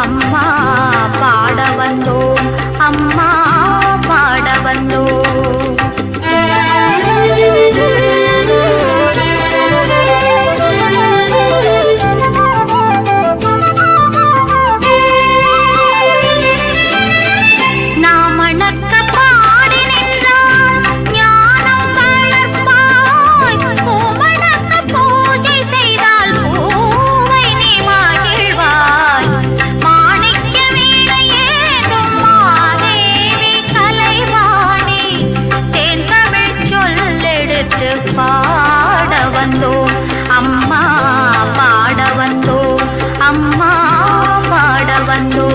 ಅಮ್ಮ ಪಾಡವಲ್ಲೋ ಅಮ್ಮ ಪಾಡವಲ್ಲೋ ಪಾಡವಂತೋ ಅಮ್ಮ ಪಾಡವಂತೋ ಅಮ್ಮ ಪಾಡವಂತೋ